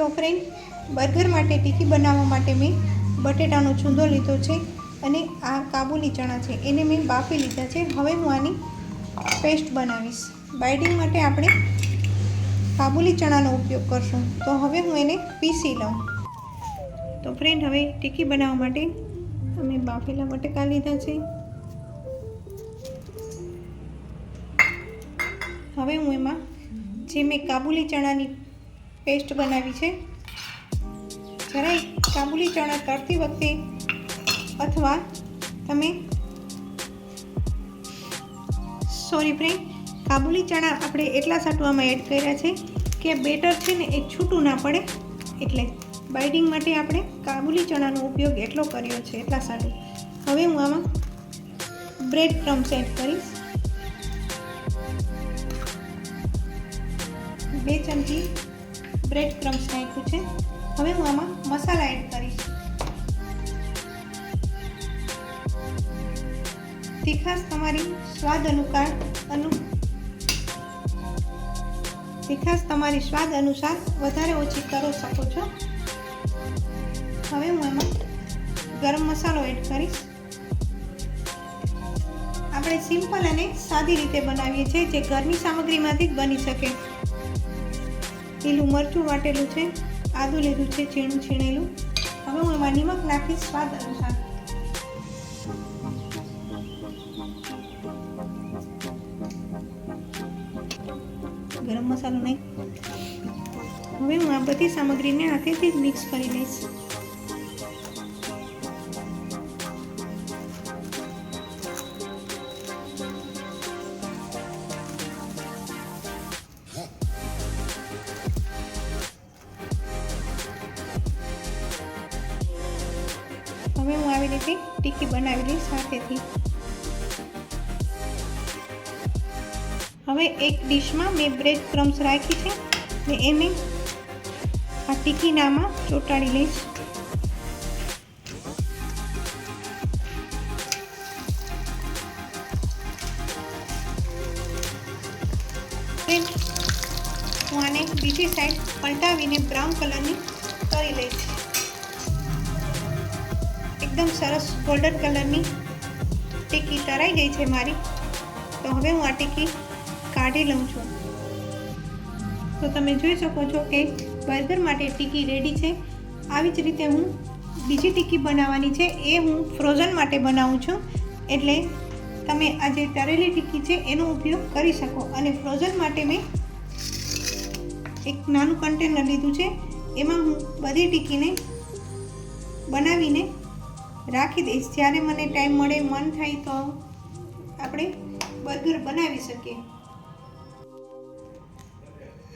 તો friend burger માટે ટીકી બનાવવા માટે મેં બટેટાનો છૂંદો લીધો છે અને આ કાબુલી ચણા છે. એને મેં બાફી લીધા છે. હવે હું આની પેસ્ટ બનાવીશ. બાઇડિંગ માટે આપણે કાબુલી ચણાનો ઉપયોગ કરશું. તો હવે હું એને પીસી લઉં. તો ફ્રેન્ડ હવે ટીકી બનાવવા માટે અમે બાફેલા બટેકા લીધા છે. હવે હું એમાં જે મેં કાબુલી ચણાની પેસ્ટ બનાવી છે. જરાય કાબુલી ચણા તળતી વખતે અથવા તમે સોરી ફ્રેન્ડ કાબુલી ચણા આપણે એટલા સાટવામાં એડ કર્યા છે કે બેટર છે ને એ છૂટું ના પડે. એટલે બાઇડિંગ માટે આપણે કાબુલી ચણાનો ઉપયોગ એટલો કર્યો છે, એટલા સાટું. હવે હું આમાં બ્રેડ ક્રમ્સ એડ કરીશ. બે ચમચી બ્રેડ ક્રમ્સ નાખ્યું છે. હવે હું આમાં મસાલા એડ કરીશ. તીખાશ તમારી સ્વાદ અનુસાર અનુ તીખાશ તમારી સ્વાદ અનુસાર વધારે ઓછી કરો શકો છો. હવે હું એમાં ગરમ મસાલો એડ કરીશ. આપણે સિમ્પલ અને સાદી રીતે બનાવીએ છીએ જે ઘરની સામગ્રીમાંથી જ બની શકે. લીલું મરચું વાટેલું છે, આદું લીધું છે છીણું છીણેલું. હવે હું એમાં નિમક નાખીશ સ્વાદ અનુસાર. ગરમ મસાલો નહીં. હવે હું આ બધી સામગ્રીને હાથેથી જ મિક્સ કરી લઈશ. હવે હું આવી રીતે ટીકી બનાવી લઈશ સાથેથી હવે એક ડીશમાં મેં બ્રેડ ક્રમ્સ રાખી છે ને એને આ ટીકીનામાં ચોંટાડી લઈશ. હું આને બીજી સાઈડ પલટાવીને બ્રાઉન કલરની કરી લઈશ. એકદમ સરસ ગોલ્ડન કલરની ટીકી તરાઈ ગઈ છે મારી. તો હવે હું આ ટીકી કાઢી લઉં છું. તો તમે જોઈ શકો છો કે બર્ગર માટે ટીકી રેડી છે. આવી જ રીતે હું બીજી ટીકી બનાવવાની છે. એ હું ફ્રોઝન માટે બનાવું છું. એટલે તમે આ જે તરેલી ટીકી છે એનો ઉપયોગ કરી શકો. અને ફ્રોઝન માટે મેં એક નાનું કન્ટેનર લીધું છે. એમાં હું બધી ટીકીને બનાવીને રાખી દઈશ. જ્યારે મને ટાઈમ મળે, મન થાય તો આપણે બર્ગર બનાવી શકીએ.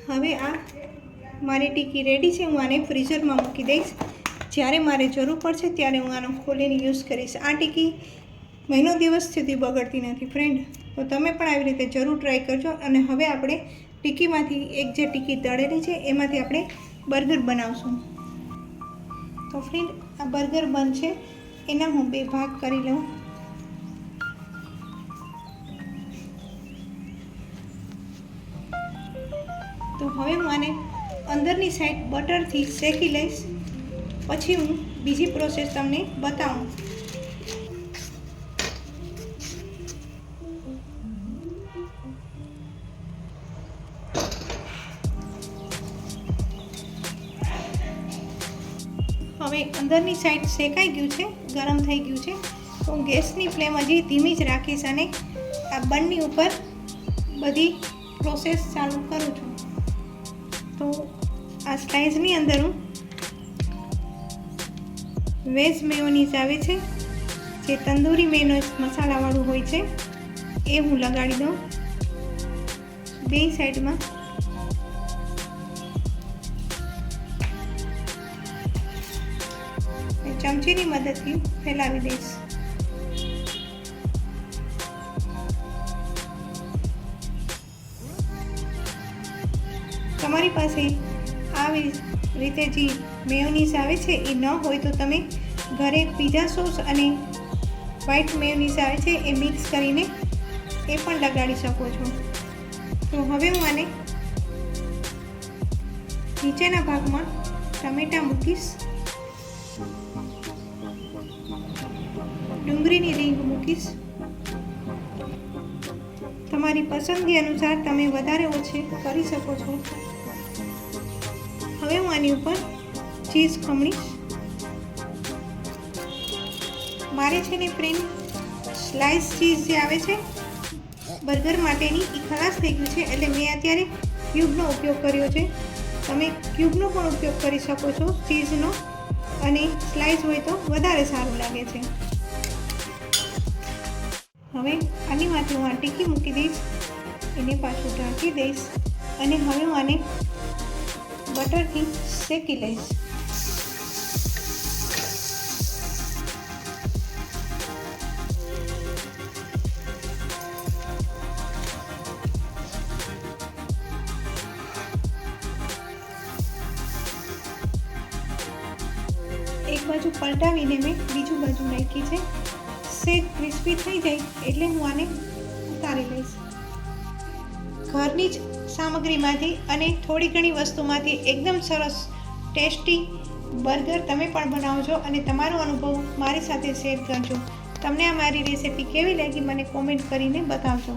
હવે આ મારી ટીકી રેડી છે. હું આને ફ્રીઝરમાં મૂકી દઈશ. જ્યારે મારે જરૂર પડશે ત્યારે હું આનો ખોલીને યુઝ કરીશ. આ ટીકી મહિનો દિવસ સુધી બગડતી નથી ફ્રેન્ડ તો તમે પણ આવી રીતે જરૂર ટ્રાય કરજો. અને હવે આપણે ટીકીમાંથી એક જે ટીકી તળેલી છે, એમાંથી આપણે બર્ગર બનાવશું. તો ફ્રેન્ડ આ બર્ગર બનશે એના હું બે ભાગ કરી લઉં. તો હવે હું આને અંદરની સાઈડ બટરથી શેકી લઈશ. પછી હું બીજી પ્રોસેસ તમને બતાવું. હવે અંદરની સાઈડ શેકાઈ ગયું છે, ગરમ થઈ ગયું છે. તો ગેસની ફ્લેમ હજી ધીમી જ રાખીશ અને આ બંની ઉપર બધી પ્રોસેસ ચાલુ કરું છું. તો આ સ્લાઇસની અંદર હું વેજ મેયોનીઝ આવે છે, જે તંદૂરી મેયોનીઝ મસાલાવાળું હોય છે, એ હું લગાડી દઉં. બે સાઈડમાં ચમચીની મદદથી ફેલાવી દઈશ. તમારી પાસે આવી રીતે જે મેયોનીઝ આવે છે એ ન હોય તો તમે ઘરે પીઝા સોસ અને વ્હાઈટ મેયોનીઝ આવે છે એ મિક્સ કરીને એ પણ લગાડી શકો છો. તો હવે હું આને નીચેના ભાગમાં ટમેટા મૂકીશ. ડુંગળીની રીંગ મૂકીશ. તમારી પસંદગી અનુસાર તમે વધારે ઓછી કરી શકો છો. હવે હું આની ઉપર ચીઝ ખમણીશ. મારે છે ને ફ્રેન્ડ સ્લાઇસ ચીઝ જે આવે છે, બર્ગર માટેની એ ખલાસ થઈ ગયું છે, એટલે મેં અત્યારે ક્યુબનો ઉપયોગ કર્યો છે. તમે ક્યુબનો પણ ઉપયોગ કરી શકો છો ચીઝનો, અને સ્લાઇસ હોય તો વધારે સારું લાગે છે. હવે આની માથે હું ટીકી મૂકી દઈશ. એને પાછું ઢાંકી દઈશ અને હવે હું આને બટરથી શેકી લઈશ. એક બાજુ પલટાવીને મેં બીજું બાજુ નાખી છે. સેજ ક્રિસ્પી થઈ જાય એટલે હું આને ઉતારી લઈશ. ઘરની જ સામગ્રીમાંથી અને થોડી ઘણી વસ્તુમાંથી એકદમ સરસ ટેસ્ટી બર્ગર તમે પણ બનાવજો અને તમારો અનુભવ મારી સાથે શેર કરજો. તમને આ મારી રેસિપી કેવી લાગી મને કોમેન્ટ કરીને બતાવજો.